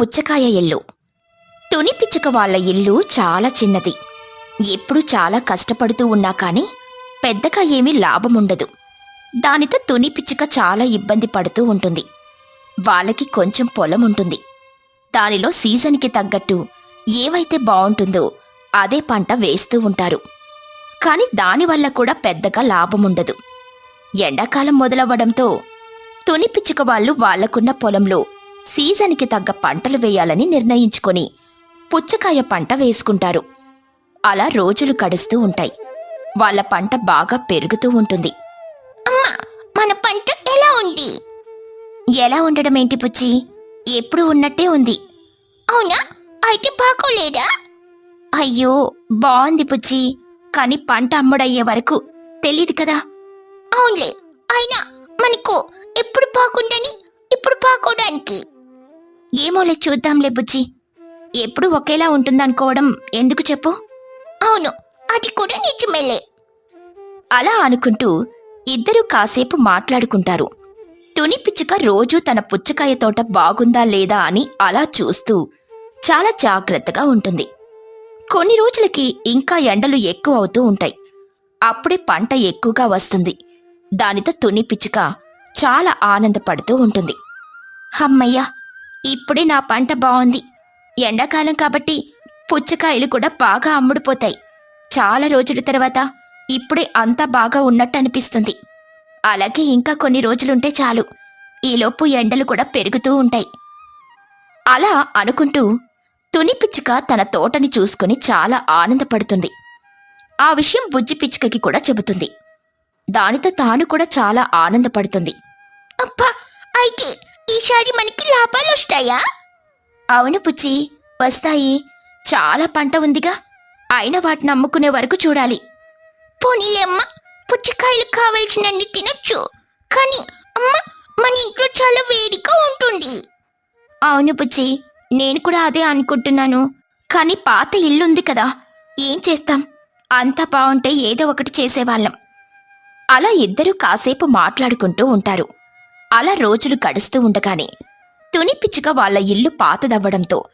పుచ్చకాయ ఇల్లు తుని పిచ్చుక వాళ్ళ ఇల్లు చాలా చిన్నది. ఎప్పుడు చాలా కష్టపడుతూ ఉన్నా కానీ పెద్దగా ఏమీ లాభముండదు. దానితో తుని పిచ్చుక చాలా ఇబ్బంది పడుతూ ఉంటుంది. వాళ్ళకి కొంచెం పొలం ఉంటుంది. దానిలో సీజన్కి తగ్గట్టు ఏవైతే బావుంటుందో అదే పంట వేస్తూ ఉంటారు. కాని దానివల్ల కూడా పెద్దగా లాభముండదు. ఎండాకాలం మొదలవ్వడంతో తుని పిచ్చుక వాళ్ళు వాళ్ళకున్న పొలంలో సీజన్కి తగ్గ పంటలు వేయాలని నిర్ణయించుకొని పుచ్చకాయ పంట వేసుకుంటారు. అలా రోజులు కడుస్తూ ఉంటాయి. వాళ్ళ పంట బాగా పెరుగుతూ ఉంటుంది. అమ్మా మన పంట ఎలా ఉంది? ఎలా ఉండడం ఏంటి పుచ్చి? ఎప్పుడు ఉన్నట్టే ఉంది. అవునా? అయితే బాగోలేదా? అయ్యో బాగుంది పుచ్చి. కాని పంట అమ్ముడయ్యే వరకు తెలియదు కదా. అవునులే అయినా మనకు ఎప్పుడు బాగుండని ఇప్పుడు బాగోడానికి. ఏమోలే చూద్దాంలే బుజ్జి. ఎప్పుడు ఒకేలా ఉంటుందనుకోవడం ఎందుకు చెప్పు? అవును అది కూడా నిజమేలే. అలా అనుకుంటూ ఇద్దరూ కాసేపు మాట్లాడుకుంటారు. తుని పిచ్చుక రోజూ తన పుచ్చకాయ తోట బాగుందా లేదా అని అలా చూస్తూ చాలా జాగ్రత్తగా ఉంటుంది. కొన్ని రోజులకి ఇంకా ఎండలు ఎక్కువ అవుతూ ఉంటాయి. అప్పుడే పంట ఎక్కువగా వస్తుంది. దానితో తుని పిచ్చుక చాలా ఆనందపడుతూ ఉంటుంది. అమ్మయ్యా ఇప్పుడే నా పంట బాగుంది. ఎండాకాలం కాబట్టి పుచ్చకాయలు కూడా బాగా అమ్ముడుపోతాయి. చాలా రోజుల తర్వాత ఇప్పుడే అంతా బాగా ఉన్నట్టు అనిపిస్తుంది. అలాగే ఇంకా కొన్ని రోజులుంటే చాలు. ఈలోపు ఎండలు కూడా పెరుగుతూ ఉంటాయి. అలా అనుకుంటూ తుని పిచ్చుక తన తోటని చూసుకుని చాలా ఆనందపడుతుంది. ఆ విషయం బుజ్జి పిచ్చుకకి కూడా చెబుతుంది. దానితో తాను కూడా చాలా ఆనందపడుతుంది. అబ్బా ఐకి ఈసారి మనకి లాభాలు వస్తాయా? అవును పుచ్చి వస్తాయి. చాలా పంట ఉందిగా. అయిన వాటిని అమ్ముకునే వరకు చూడాలి. పోనీలేమ్మ పుచ్చకాయలు కావలసినన్ని తినొచ్చు. కానీ అమ్మ మన ఇంట్లో చాలా వేడిగా ఉంటుంది. అవును పుచ్చి నేను కూడా అదే అనుకుంటున్నాను. కానీ పాత ఇల్లుంది కదా ఏం చేస్తాం? అంతా బాగుంటే ఏదో ఒకటి చేసేవాళ్ళం. అలా ఇద్దరూ కాసేపు మాట్లాడుకుంటూ ఉంటారు. అలా రోజులు గడుస్తూ ఉండగానే తుని పిచ్చుక వాళ్ళ ఇల్లు పాతదవ్వడంతో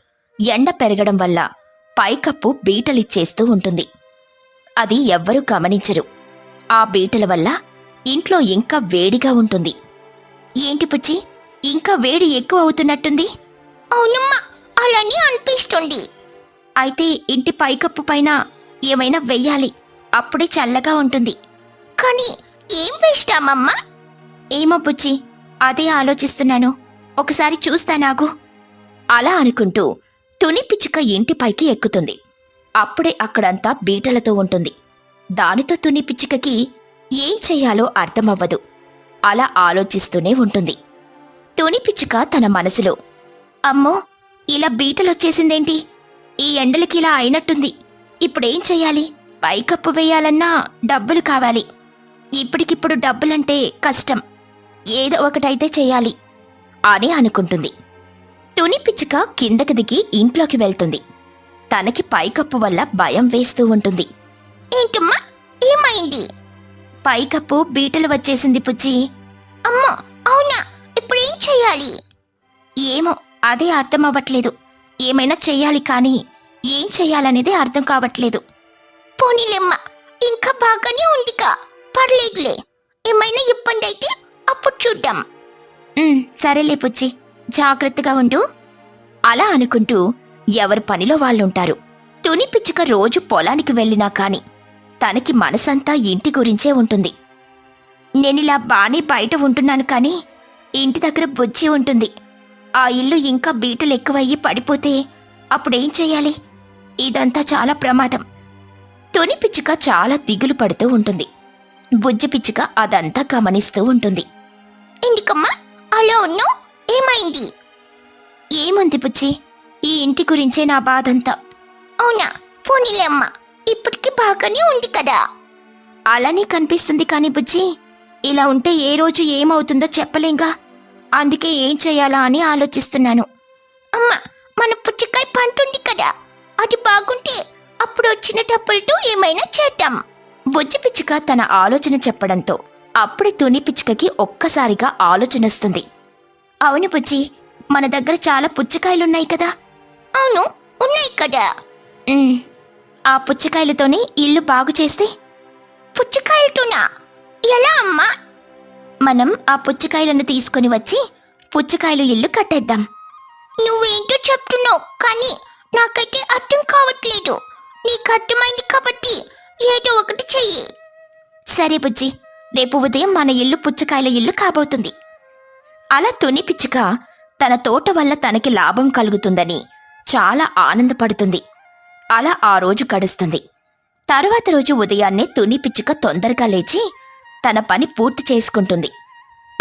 ఎండ పెరగడం వల్ల పైకప్పు బీటలిచ్చేస్తూ ఉంటుంది. అది ఎవ్వరూ గమనించరు. ఆ బీటల వల్ల ఇంట్లో ఇంకా వేడిగా ఉంటుంది. ఏంటి పుచ్చి? ఇంకా వేడి ఎక్కువ అవుతున్నట్టుంది? అవునమ్మా అలానే అనిపిస్తుంది. అయితే ఇంటి పైకప్పు పైన ఏమైనా వెయ్యాలి. అప్పుడే చల్లగా ఉంటుంది. కానీ ఏం వేస్తామమ్మా? ఏమో పుచ్చి అదే ఆలోచిస్తున్నాను. ఒకసారి చూస్తానాగు అలా అనుకుంటూ తుని పిచ్చుక ఇంటిపైకి ఎక్కుతుంది. అప్పుడే అక్కడంతా బీటలతో ఉంటుంది. దానితో తుని పిచ్చుకకి ఏం చెయ్యాలో అర్థమవ్వదు. అలా ఆలోచిస్తూనే ఉంటుంది. తుని పిచ్చుక తన మనసులో అమ్మో ఇలా బీటలొచ్చేసిందేంటి? ఈ ఎండలకి ఇలా అయినట్టుంది. ఇప్పుడేం చెయ్యాలి పైకప్పు వేయాలన్నా డబ్బులు కావాలి. ఇప్పటికిప్పుడు డబ్బులంటే కష్టం. ఏదో ఒకటైతే చేయాలి అని అనుకుంటుంది. తుని పిచ్చుక కిందకి దిగి ఇంట్లోకి వెళ్తుంది. తనకి పైకప్పు వల్ల భయం వేస్తూ ఉంటుంది. ఏంటమ్మా? ఏమైంది? పైకప్పు బీటలు వచ్చేసింది పుచ్చి. అమ్మా అవునా? ఇప్పుడేం చేయాలి? ఏమో అదే అర్థం అవ్వట్లేదు ఏమైనా చెయ్యాలి కానీ ఏం చెయ్యాలనేది అర్థం కావట్లేదు. పోనీలేమ్మా ఇంకా బాగానే ఉందిగా. పర్లేదులే. ఏమైనా ఇబ్బంది అయితే అప్పుడు చూద్దాం సరేలే పుచ్చి జాగ్రత్తగా ఉండు. అలా అనుకుంటూ ఎవరి పనిలో వాళ్ళుంటారు. తుని పిచ్చుక రోజు పొలానికి వెళ్ళినా కాని తనకి మనసంతా ఇంటి గురించే ఉంటుంది. నేనిలా బానే బయట ఉంటున్నాను కానీ ఇంటి దగ్గర బుజ్జి ఉంటుంది. ఆ ఇల్లు ఇంకా బీటలు ఎక్కువయ్యి పడిపోతే అప్పుడేం చేయాలి? ఇదంతా చాలా ప్రమాదం. తుని పిచ్చుక చాలా దిగులు పడుతూ ఉంటుంది. బుజ్జి పిచ్చుక అదంతా గమనిస్తూ ఉంటుంది. ఎందుకమ్మా? అలా ఉన్నావు? ఏమైంది? ఏముంది పుచ్చి ఈ ఇంటి గురించే నా బాధంతా. అవునా? పోనీలే అమ్మా. ఇప్పటికి బాగానే ఉంది కదా. అలానే కనిపిస్తుంది కాని బుజ్జి ఇలా ఉంటే ఏ రోజు ఏమవుతుందో చెప్పలేంగా. అందుకే ఏం చేయాలా అని ఆలోచిస్తున్నాను. అమ్మా మన పుచ్చకాయ పంటుంది కదా. అది బాగుంటే అప్పుడు వచ్చిన డబ్బులతో ఏమైనా చేద్దాం. బుజ్జి పిచ్చుక తన ఆలోచన చెప్పడంతో అప్పుడే తుని పిచ్చుకకి ఒక్కసారిగా ఆలోచనొస్తుంది. అవును బుజ్జి మన దగ్గర చాలా పుచ్చకాయలున్నాయి కదా? అవును ఉన్నాయి కదా? ఆ పుచ్చకాయలతోనే ఇల్లు బాగు చేస్తే? పుచ్చకాయలతోనా? ఎలా అమ్మా? మనం ఆ పుచ్చకాయలను తీసుకుని వచ్చి పుచ్చకాయలు ఇల్లు కట్టేద్దాం. నువ్వేంటో చెప్తున్నావు కానీ నాకైతే అర్థం కావట్లేదు. నీకు అర్థమైంది కాబట్టి ఏదో ఒకటి చెయ్యి. సరే బుజ్జి రేపు ఉదయం మన ఇల్లు పుచ్చకాయల ఇల్లు కాబోతుంది. అలా తుని పిచ్చుక తన తోట వల్ల తనకి లాభం కలుగుతుందని చాలా ఆనందపడుతుంది. అలా ఆ రోజు గడుస్తుంది. తరువాత రోజు ఉదయాన్నే తుని పిచ్చుక తొందరగా లేచి తన పని పూర్తి చేసుకుంటుంది.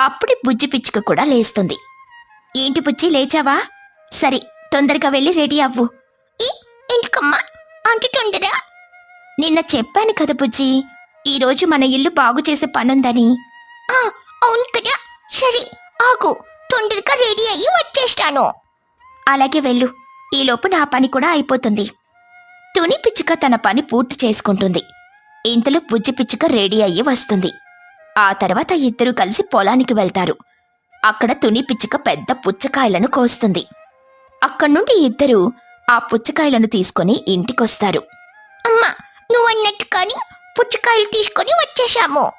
అప్పుడే బుజ్జి పిచ్చుక కూడా లేస్తుంది. ఏంటి బుజ్జి లేచావా? సరే తొందరగా వెళ్ళి రెడీ అవ్వు. ఎందుకమ్మా? అంత తొందర నిన్న చెప్పాను కదా బుజ్జి ఈరోజు మన ఇల్లు బాగు చేసే పనుందని. అవును కదా. సరే ఆగు. తొందరగా రెడీ అయ్యి వచ్చేస్తాను. అలాగే వెళ్ళు. ఈలోపు నా పని కూడా అయిపోతుంది. తుని పిచ్చుక తన పని పూర్తి చేసుకుంటుంది. ఇంతలో బుజ్జి పిచ్చుక రెడీ అయ్యి వస్తుంది. ఆ తర్వాత ఇద్దరు కలిసి పొలానికి వెళ్తారు. అక్కడ తుని పిచ్చుక పెద్ద పుచ్చకాయలను కోస్తుంది. అక్కడి నుండి ఇద్దరు ఆ పుచ్చకాయలను తీసుకొని ఇంటికొస్తారు. అమ్మా నువ్వన్నట్టు కానీ పుచ్చకాయలు తీసుకొని వచ్చేశాము.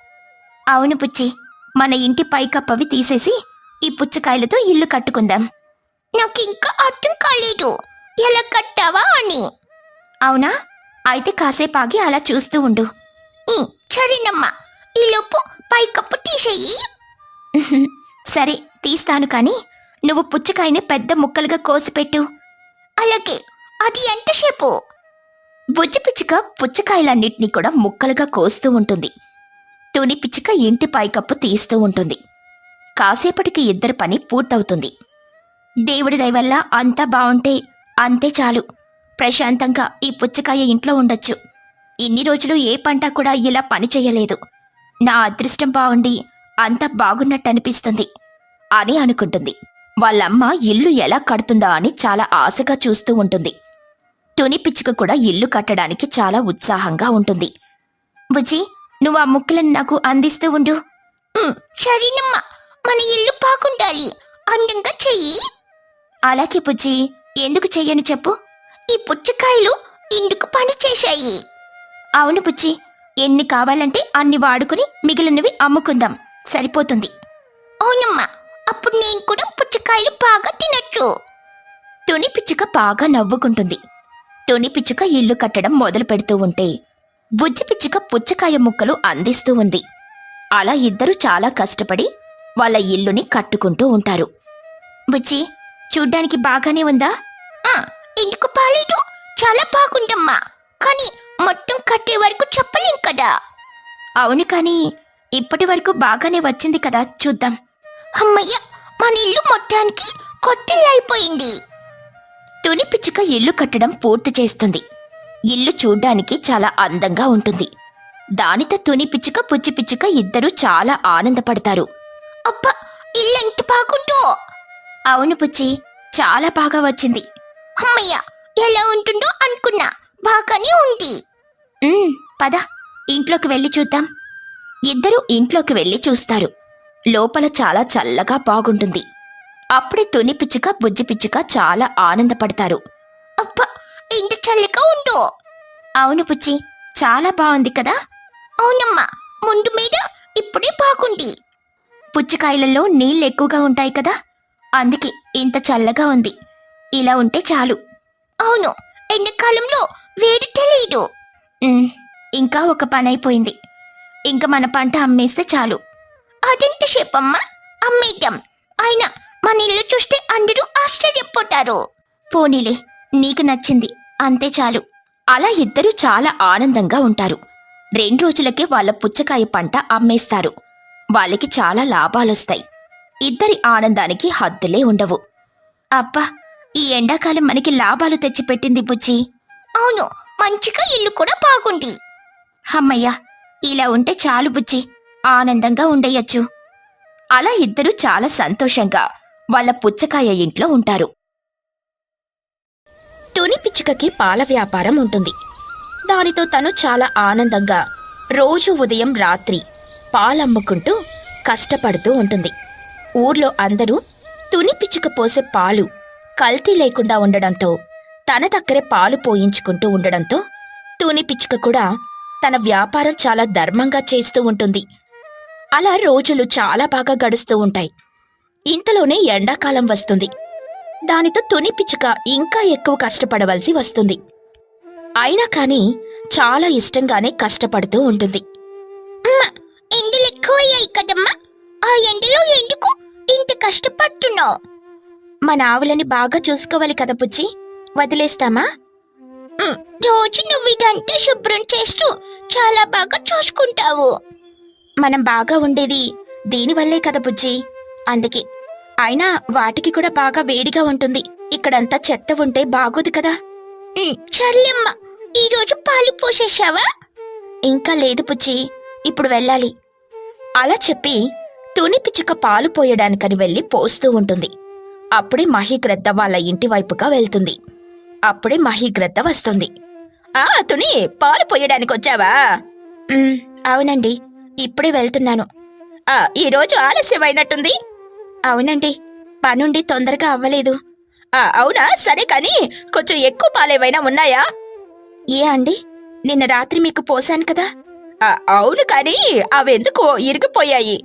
అవును పుచ్చి మన ఇంటి పైకప్పవి తీసేసి ఈ పుచ్చకాయలతో ఇల్లు కట్టుకుందాం. నాకు ఇంకా అర్థం కాలేదు. ఎలా కట్టావా అని. అవునా? అయితే కాసేపు ఆగి అలా చూస్తూ ఉండు. సరేనమ్మా. ఈలోపు పైకప్పు తీసేయి. సరే తీస్తాను కానీ నువ్వు పుచ్చకాయని పెద్ద ముక్కలుగా కోసిపెట్టు. అలాగే అది ఎంతసేపు? బుజ్జి పిచ్చుక కూడా ముక్కలుగా కోస్తూ ఉంటుంది. తుని పిచ్చుక ఇంటి పైకప్పు తీస్తూ ఉంటుంది. కాసేపటికి ఇద్దరి పని పూర్తవుతుంది. దేవుడి దయవల్ల అంతా బావుంటే అంతే చాలు. ప్రశాంతంగా ఈ పుచ్చకాయ ఇంట్లో ఉండొచ్చు. ఇన్ని రోజులు ఏ పంట కూడా ఇలా పని చేయలేదు. నా అదృష్టం బాగుండి అంతా బాగున్నట్టు అనిపిస్తుంది అని అనుకుంటుంది. వాళ్ళమ్మ ఇల్లు ఎలా కడుతుందా అని చాలా ఆశగా చూస్తూ ఉంటుంది. తుని పిచ్చుక కూడా ఇల్లు కట్టడానికి చాలా ఉత్సాహంగా ఉంటుంది. బుజ్జి నువ్వు ఆ ముక్కలను నాకు అందిస్తూ ఉండు. సరేనమ్మా. మన ఇల్లు బాగుండాలి అందంగా చెయ్యి. అలాగే బుజ్జి ఎందుకు చెయ్యను చెప్పు. ఈ పుచ్చకాయలు ఇందుకు పని చేశాయి. అవును బుజ్జి ఎన్ని కావాలంటే అన్ని వాడుకుని మిగిలినవి అమ్ముకుందాం. సరిపోతుంది. అవునమ్మా అప్పుడు నేను కూడా పుచ్చకాయలు బాగా తినచ్చు. తుని పిచ్చుక బాగా నవ్వుకుంటుంది. తుని పిచ్చుక ఇల్లు కట్టడం మొదలు పెడుతూ ఉంటే బుజ్జి పిచ్చుక పుచ్చకాయ ముక్కలు అందిస్తూ ఉంది. అలా ఇద్దరు చాలా కష్టపడి వాళ్ళ ఇల్లుని కట్టుకుంటూ ఉంటారు. బుజ్జి చూడ్డానికి బాగానే ఉందా? ఎందుకు బాలేదు చాలా బాగుందమ్మా. కానీ మొత్తం కట్టే వరకు చెప్పలేం కదా. అవును కానీ ఇప్పటి వరకు బాగానే వచ్చింది కదా చూద్దాం. అమ్మయ్య మన ఇల్లు మొత్తానికి కొత్తగా అయిపోయింది తుని పిచ్చుక ఇల్లు కట్టడం పూర్తి చేస్తుంది. ఇల్లు చూడ్డానికి చాలా అందంగా ఉంటుంది. దానితో తుని పిచ్చుక పుచ్చి పిచ్చుక ఇద్దరూ చాలా ఆనందపడతారు. అబ్బా ఇల్లు ఎంత బాగుందో! అవును పుచ్చి చాలా బాగా వచ్చింది. అమ్మయ్య ఎలా ఉంటుందో అనుకున్నా. బాగానే ఉంది. ఉమ్, పద ఇంట్లోకి వెళ్ళి చూద్దాం. ఇద్దరూ ఇంట్లోకి వెళ్ళి చూస్తారు. లోపల చాలా చల్లగా బాగుంటుంది. అప్పుడే తుని పిచ్చుక బుజ్జి పిచ్చుక చాలా ఆనందపడతారు. అబ్బా ఇంత చల్లగా ఉందో. అవును పుచ్చి చాలా బాగుంది కదా? అవునమ్మా ముందు మీద ఇప్పుడే బాగుంది. పుచ్చకాయలలో నీళ్ళు ఎక్కువగా ఉంటాయి కదా? అందుకే ఇంత చల్లగా ఉంది. ఇలా ఉంటే చాలు. అవును ఎండాకాలంలో వేడి తెలియదు ఇంకా ఒక పని అయిపోయింది. ఇంకా మన పంట అమ్మేస్తే చాలు. అదంటే చెప్పమ్మా అమ్మేద్దాం. అయినా మన ఇల్లు చూస్తే అందరూ ఆశ్చర్యపోతారు. పోనీలే నీకు నచ్చింది. అంతే చాలు. అలా ఇద్దరూ చాలా ఆనందంగా ఉంటారు. రెండు రోజులకే వాళ్ళ పుచ్చకాయ పంట అమ్మేస్తారు. వాళ్ళకి చాలా లాభాలొస్తాయి. ఇద్దరి ఆనందానికి హద్దులే ఉండవు. అబ్బా ఈ ఎండాకాలం మనకి లాభాలు తెచ్చిపెట్టింది బుజ్జి. అవును మంచిగా ఇల్లు కూడా బాగుంది. అమ్మయ్యా ఇలా ఉంటే చాలు బుజ్జి. ఆనందంగా ఉండేయచ్చు. అలా ఇద్దరూ చాలా సంతోషంగా వాళ్ళ పుచ్చకాయ ఇంట్లో ఉంటారు. తుని పిచ్చుకకి పాల వ్యాపారం ఉంటుంది. దానితో తను చాలా ఆనందంగా రోజు ఉదయం రాత్రి పాలమ్ముకుంటూ కష్టపడుతూ ఉంటుంది. ఊర్లో అందరూ తుని పిచ్చుక పోసే పాలు కల్తీ లేకుండా ఉండడంతో తన దగ్గరే పాలు పోయించుకుంటూ ఉండడంతో తుని పిచ్చుక కూడా తన వ్యాపారం చాలా ధర్మంగా చేస్తూ ఉంటుంది. అలా రోజులు చాలా బాగా గడుస్తూ ఉంటాయి. ఇంతలోనే ఎండాకాలం వస్తుంది. దానితో తుని పిచ్చుక ఇంకా ఎక్కువ కష్టపడవలసి వస్తుంది. అయినా కానీ చాలా ఇష్టంగానే కష్టపడుతూ ఉంటుంది. ఎండలు ఎక్కువయ్యాయి కదమ్మా. ఆ ఎండలో ఎందుకు ఇంత కష్టపడుతున్నావు? మన ఆవులని బాగా చూసుకోవాలి కదా పుచ్చి వదిలేస్తామా? రోజు నువ్వు ఇదంతా శుభ్రం చేస్తూ చాలా బాగా చూసుకుంటావు. మనం బాగా ఉండేది దీనివల్లే కదా బుజ్జి. అందుకే అయినా వాటికి కూడా బాగా వేడిగా ఉంటుంది. ఇక్కడంతా చెత్త ఉంటే బాగోదు కదా. చర్లమ్మ ఈరోజు పాలు పోసేశావా? ఇంకా లేదు పుచ్చి ఇప్పుడు వెళ్ళాలి. అలా చెప్పి తుని పిచ్చుక పాలు పోయడానికని వెళ్ళి పోస్తూ ఉంటుంది. అప్పుడే మహిగ్రద్ద వాళ్ళ ఇంటి వైపుగా వెళ్తుంది. అప్పుడే మహిగ్రద్ద వస్తుంది. ఆ తుని పాలు పోయడానికి వచ్చావా? "ఉమ్, అవునండి ఇప్పుడే వెళ్తున్నాను. ఆ ఈరోజు ఆలస్యమైనట్టుంది. అవునండి. పనుండి తొందరగా అవ్వలేదు. అవునా? సరే కానీ కొంచెం ఎక్కువ పాలేవైనా ఉన్నాయా? ఏ అండి? నిన్న రాత్రి మీకు పోసాను కదా. అవును కానీ అవెందుకు ఇరిగిపోయాయి.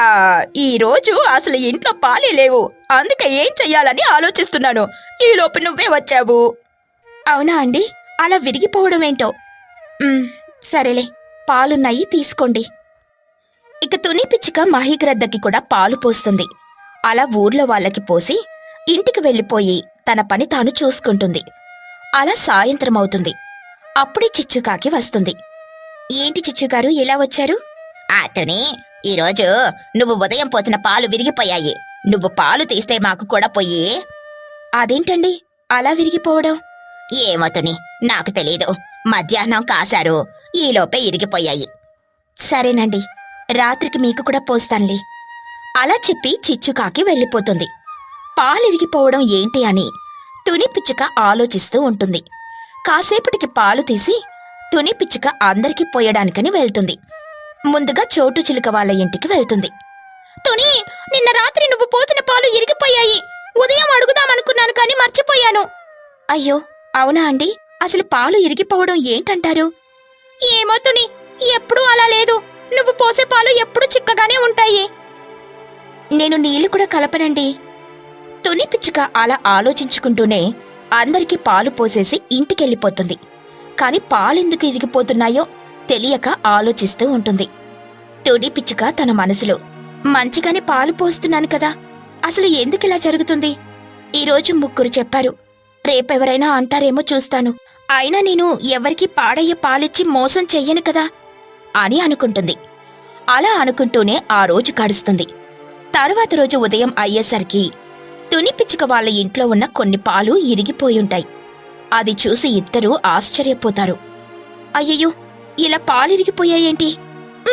ఆ ఈ రోజు అసలు ఇంట్లో పాలే లేవు. అందుకే ఏం చెయ్యాలని ఆలోచిస్తున్నాను. ఈ లోపు నువ్వే వచ్చావు. అవునా అండి? అలా విరిగిపోవడం ఏంటో? సరేలే. పాలున్నాయి తీసుకోండి. ఇక తుని పిచ్చుక మహిగ్రద్దకి కూడా పాలు పోస్తుంది. అలా ఊర్లో వాళ్ళకి పోసి ఇంటికి వెళ్ళిపోయి తన పని తాను చూసుకుంటుంది. అలా సాయంత్రం అవుతుంది అప్పుడే చిచ్చుకాకి వస్తుంది. ఏంటి చిచ్చుగారు ఎలా వచ్చారు? అతని ఈరోజు నువ్వు ఉదయం పోసిన పాలు విరిగిపోయాయి. నువ్వు పాలు తీస్తే మాకు కూడా పోయి. అదేంటండి? అలా విరిగిపోవడం? ఏమతుని నాకు తెలీదు. మధ్యాహ్నం కాశారు. ఈలోపే ఇరిగిపోయాయి. సరేనండి. రాత్రికి మీకు కూడా పోస్తానులే. అలా చెప్పి చిచ్చుకాకి వెళ్ళిపోతుంది. పాలిరిగిపోవడం ఏంటి అని తుని పిచ్చుక ఆలోచిస్తూ ఉంటుంది. కాసేపటికి పాలు తీసి తుని పిచ్చుక అందరికి పోయడానికని వెళ్తుంది. ముందుగా చోటు చిలుక వాళ్ళ ఇంటికి వెళ్తుంది. తుని నిన్న రాత్రి నువ్వు పోసిన పాలు ఇరిగిపోయాయి. ఉదయం అడుగుదామనుకున్నాను కానీ మర్చిపోయాను. అయ్యో అవునా అండి? అసలు పాలు ఇరిగిపోవడం ఏంటంటారు? ఏమో తుని ఎప్పుడూ అలా లేదు. నువ్వు పోసే పాలు ఎప్పుడూ చిక్కగానే ఉంటాయి. నేను నీళ్ళు కూడా కలపనండి. తుని పిచ్చుక అలా ఆలోచించుకుంటూనే అందరికీ పాలు పోసేసి ఇంటికెళ్ళిపోతుంది. కాని పాలెందుకు ఇరిగిపోతున్నాయో తెలియక ఆలోచిస్తూ ఉంటుంది. తుని పిచ్చుక తన మనసులో మంచిగానే పాలు పోస్తున్నాను కదా అసలు ఎందుకిలా జరుగుతుంది? ఈరోజు ముగ్గురు చెప్పారు. రేపెవరైనా అంటారేమో చూస్తాను. అయినా నేను ఎవరికి పాడయ్య పాలిచ్చి మోసం చెయ్యను కదా అని అనుకుంటుంది. అలా అనుకుంటూనే ఆ రోజు గడుస్తుంది. తరువాత రోజు ఉదయం అయ్యేసరికి తుని పిచ్చుక వాళ్ళ ఇంట్లో ఉన్న కొన్ని పాలు ఇరిగిపోయుంటాయి. అది చూసి ఇద్దరూ ఆశ్చర్యపోతారు. అయ్యయ్యో ఇలా పాలు ఇరిగిపోయాయేంటి?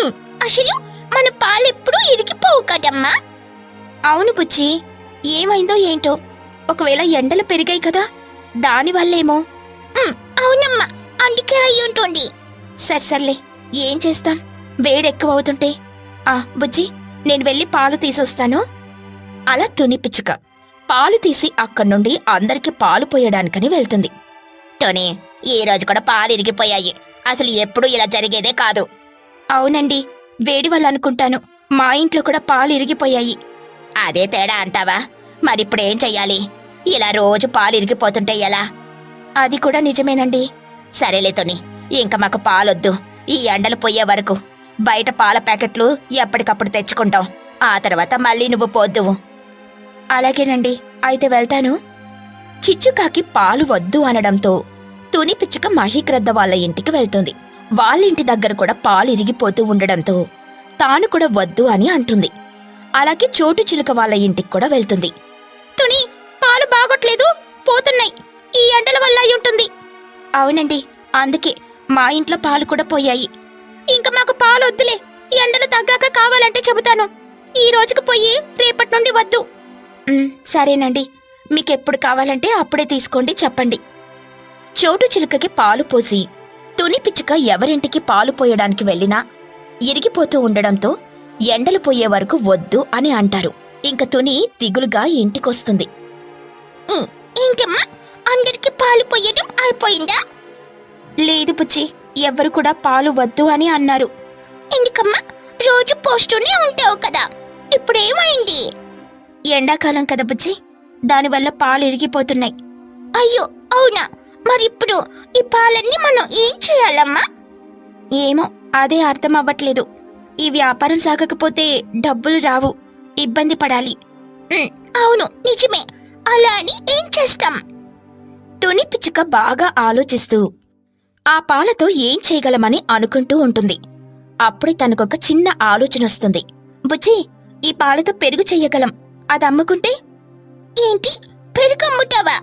"ఉమ్, అసలు మన పాలెప్పుడూ ఇరిగిపోవు కదమ్మా. అవును బుజ్జి ఏమైందో ఏంటో? ఒకవేళ ఎండలు పెరిగాయి కదా దానివల్లేమో "ఉమ్, అవునమ్మా అందుకే అయి ఉంటుంది. సరే సర్లే ఏం చేస్తాం? వేడెక్కువ అవుతుంటే ఆ బుజ్జి నేను వెళ్ళి పాలు తీసొస్తాను. అలా తుని పిచ్చుక పాలు తీసి అక్కడి నుండి అందరికి పాలు పోయడానికని వెళ్తుంది. టోనీ ఈ రోజు కూడా పాలు ఇరిగిపోయాయి. అసలు ఎప్పుడూ ఇలా జరిగేదే కాదు. అవునండి వేడి వల్ల అనుకుంటాను. మా ఇంట్లో కూడా పాలు ఇరిగిపోయాయి. అదే తేడా అంటావా? మరిప్పుడేం చెయ్యాలి? ఇలా రోజు పాలు ఇరిగిపోతుంటే ఎలా? అది కూడా నిజమేనండి. సరేలే తొని ఇంక మాకు పాలొద్దు. ఈ ఎండలు పోయే వరకు. బయట పాల ప్యాకెట్లు ఎప్పటికప్పుడు తెచ్చుకుంటాం. ఆ తర్వాత మళ్ళీ నువ్వు పోద్దువు. అలాగేనండి అయితే వెళ్తాను. చిచ్చుకాకి పాలు వద్దు అనడంతో తుని పిచ్చుక మహిగ్రద్ద వాళ్ళ ఇంటికి వెళ్తుంది. వాళ్ళింటి దగ్గర కూడా పాలు ఇరిగిపోతూ ఉండడంతో తాను కూడా వద్దు అని అంటుంది. అలాగే చోటు చిలుక వాళ్ళ ఇంటికి కూడా వెళ్తుంది. తుని పాలు బాగోట్లేదు పోతున్నాయి. ఈ ఎండల వల్ల ఉంటుంది. అవునండి అందుకే మా ఇంట్లో పాలు కూడా పోయాయి. ఇంకా మాకు పాలు వద్దులే ఎండలు తగ్గాక కావాలంటే చెబుతాను. ఈ రోజుకు పోయి రేపటి నుండి వద్దు. "ఉమ్, సరేనండి. మీకెప్పుడు కావాలంటే అప్పుడే తీసుకోండి చెప్పండి. చోటు చిలుకకి పాలు పోసి తుని పిచ్చుక ఎవరింటికి పాలు పోయడానికి వెళ్ళినా ఇరిగిపోతూ ఉండడంతో ఎండలు పోయే వరకు వద్దు అని అంటారు. ఇంక తుని దిగులుగా ఇంటికొస్తుంది. ఏంటమ్మా అందరికి పాలు పోయడం అయిపోయిందా? లేదు బుజ్జి. ఎవ్వరు కూడా పాలు వద్దు అని అన్నారు. ఎందుకమ్మా? రోజు పోస్తూనే ఉంటావు కదా. ఇప్పుడేమైంది? ఎండాకాలం కదా బుజ్జి. దానివల్ల పాలు ఇరిగిపోతున్నాయి. అయ్యో! అవునా? మరిప్పుడు ఈ పాలన్నీ మనం ఏం చేయాలమ్మా? ఏమో అదే అర్థం అవ్వట్లేదు ఈ వ్యాపారం సాగకపోతే డబ్బులు రావు. ఇబ్బంది పడాలి. అవును నిజమే. అలా అని ఏం చేస్తాం? తుని పిచ్చుక బాగా ఆలోచిస్తూ ఆ పాలతో ఏం చేయగలమని అనుకుంటూ ఉంటుంది. అప్పుడే తనకొక చిన్న ఆలోచన వస్తుంది. బుజ్జి ఈ పాలతో పెరుగు చెయ్యగలం అది అమ్ముకుంటే? ఏంటి? పెరుగు అమ్ముతావా?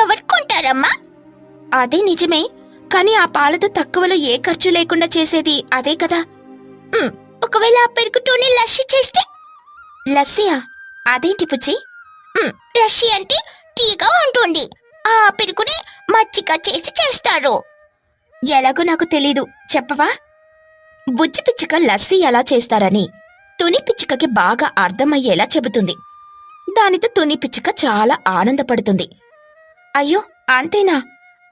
ఎవరు కొంటారమ్మా? అదే నిజమే. కానీ ఆ పాలతో తక్కువలో ఏ ఖర్చు లేకుండా చేసేది అదే కదా. ఒకవేళ ఆ పెరుగుతోనే లస్సీ చేస్తే? లస్సీయా? అదేంటి ఉమ్, లస్సీ అంటే తీగా ఉంటుంది ఆ పెరుగుని మచ్చిక చేసి చేస్తారు. ఎలాగో నాకు తెలీదు. చెప్పవా? బుజ్జి పిచ్చుక లస్సీ ఎలా చేస్తారని తుని పిచ్చుకకి బాగా అర్థమయ్యేలా చెబుతుంది. దానితో తుని పిచ్చుక చాలా ఆనందపడుతుంది. అయ్యో అంతేనా?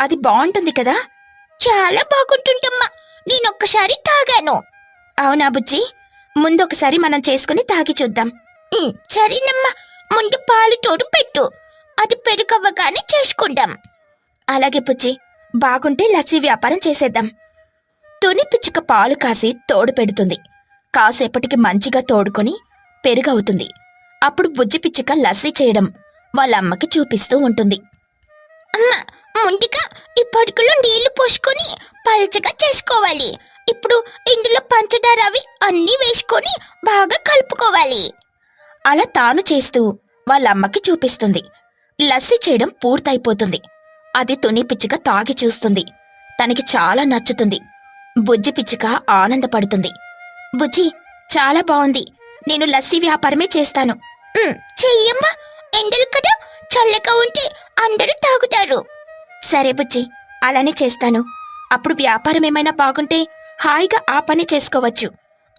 అది బాగుంటుంది కదా? చాలా బాగుంటుందమ్మా. నేనొక్కసారి తాగాను. అవునా బుజ్జి? ముందొకసారి మనం చేసుకుని తాగి చూద్దాం. సరేనమ్మా. ముందు పాలు తోడు పెట్టు. అది పెరుగవ్వగానే చేసుకుంటాం. అలాగే బుజ్జి. బాగుంటే లస్సీ వ్యాపారం చేసేద్దాం. తుని పిచ్చుక పాలు కాసి తోడు పెడుతుంది. కాసేపటికి మంచిగా తోడుకొని పెరుగవుతుంది. అప్పుడు బుజ్జి పిచ్చుక లస్సీ చేయడం వాళ్ళ అమ్మకి చూపిస్తూ ఉంటుంది. అమ్మ ముందుగా ఈ పడుకులో నీళ్ళు పోసుకొని పల్చగా చేసుకోవాలి. ఇప్పుడు ఇందులో పంచదార అవి అన్నీ వేసుకొని బాగా కలుపుకోవాలి. అలా తాను చేస్తూ వాళ్ళ అమ్మకి చూపిస్తుంది. లస్సీ చేయడం పూర్తయిపోతుంది. అది తుని పిచ్చుక తాగి చూస్తుంది. తనకి చాలా నచ్చుతుంది. బుజ్జి పిచ్చుక ఆనందపడుతుంది. బుజ్జి చాలా బాగుంది నేను లస్సీ వ్యాపారమే చేస్తాను. చెయ్యమ్మా. ఎండలు కదా చల్లగా ఉంటే అందరూ తాగుతారు. సరే బుజ్జి అలానే చేస్తాను. అప్పుడు వ్యాపారం ఏమైనా బాగుంటే హాయిగా ఆ పని చేసుకోవచ్చు.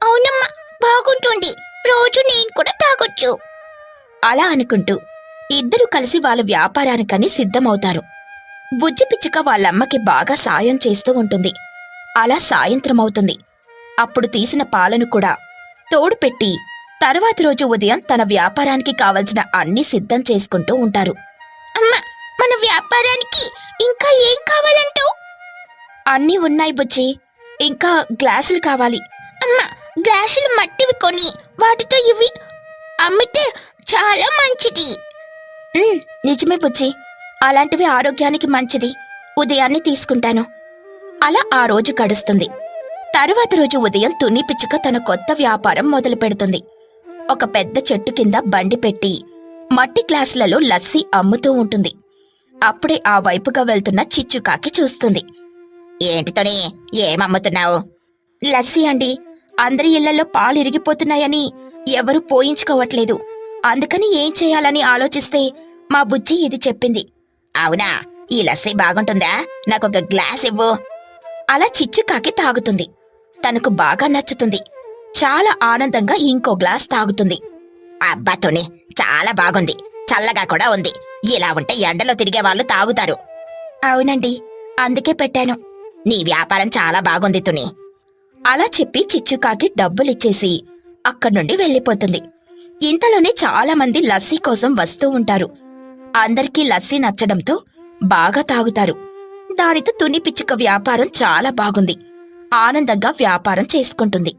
అవునమ్మా బాగుంటుంది. రోజు నేను కూడా తాగొచ్చు. అలా అనుకుంటూ ఇద్దరు కలిసి వాళ్ళ వ్యాపారానికని సిద్ధమవుతారు. బుజ్జి పిచ్చుక వాళ్ళమ్మకి బాగా సాయం చేస్తూ ఉంటుంది. అలా సాయంత్రం అవుతుంది అప్పుడు తీసిన పాలను కూడా తోడు పెట్టి తర్వాతి రోజు ఉదయం తన వ్యాపారానికి కావలసిన అన్ని సిద్ధం చేసుకుంటూ ఉంటారు. అమ్మ మన వ్యాపారానికి ఇంకా ఏం కావాలంటావు? అన్నీ ఉన్నాయి బుజ్జి. ఇంకా గ్లాసులు కావాలి. అమ్మ గ్లాసులు మట్టివి కొని వాటితో ఇవి అమ్మితే చాలా మంచిది. నిజమే బుజ్జి. అలాంటివి ఆరోగ్యానికి మంచిది. ఉదయాన్నే తీసుకుంటాను. అలా ఆ రోజు గడుస్తుంది. తరువాత రోజు ఉదయం తుని పిచ్చుక తన కొత్త వ్యాపారం మొదలు పెడుతుంది. ఒక పెద్ద చెట్టు కింద బండి పెట్టి మట్టి గ్లాసులలో లస్సీ అమ్ముతూ ఉంటుంది. అప్పుడే ఆ వైపుగా వెళ్తున్న చిచ్చుకాకి చూస్తుంది. ఏంటితోని ఏమమ్ముతున్నావు? లస్సీ అండి. అందరి ఇళ్ళలో పాలు ఇరిగిపోతున్నాయని ఎవరూ పోయించుకోవట్లేదు. అందుకని ఏం చేయాలని ఆలోచిస్తే మా బుజ్జి ఇది చెప్పింది. అవునా? ఈ లస్సీ బాగుంటుందా? నాకొక గ్లాస్ ఇవ్వు. అలా చిచ్చుకాకి తాగుతుంది. తనకు బాగా నచ్చుతుంది. చాలా ఆనందంగా ఇంకో గ్లాస్ తాగుతుంది. అబ్బాతోని చాలా బాగుంది. చల్లగా కూడా ఉంది. ఇలా ఉంటే ఎండలో తిరిగే వాళ్ళు తాగుతారు. అవునండి అందుకే పెట్టాను. నీ వ్యాపారం చాలా బాగుంది తుని. అలా చెప్పి చిచ్చుకాకి డబ్బులిచ్చేసి అక్కడి నుండి వెళ్ళిపోతుంది. ఇంతలోనే చాలామంది లస్సీ కోసం వస్తూ ఉంటారు. అందరికీ లస్సీ నచ్చడంతో బాగా తాగుతారు. దానితో తుని పిచ్చుక వ్యాపారం చాలా బాగుంది. ఆనందంగా వ్యాపారం చేసుకుంటుంది.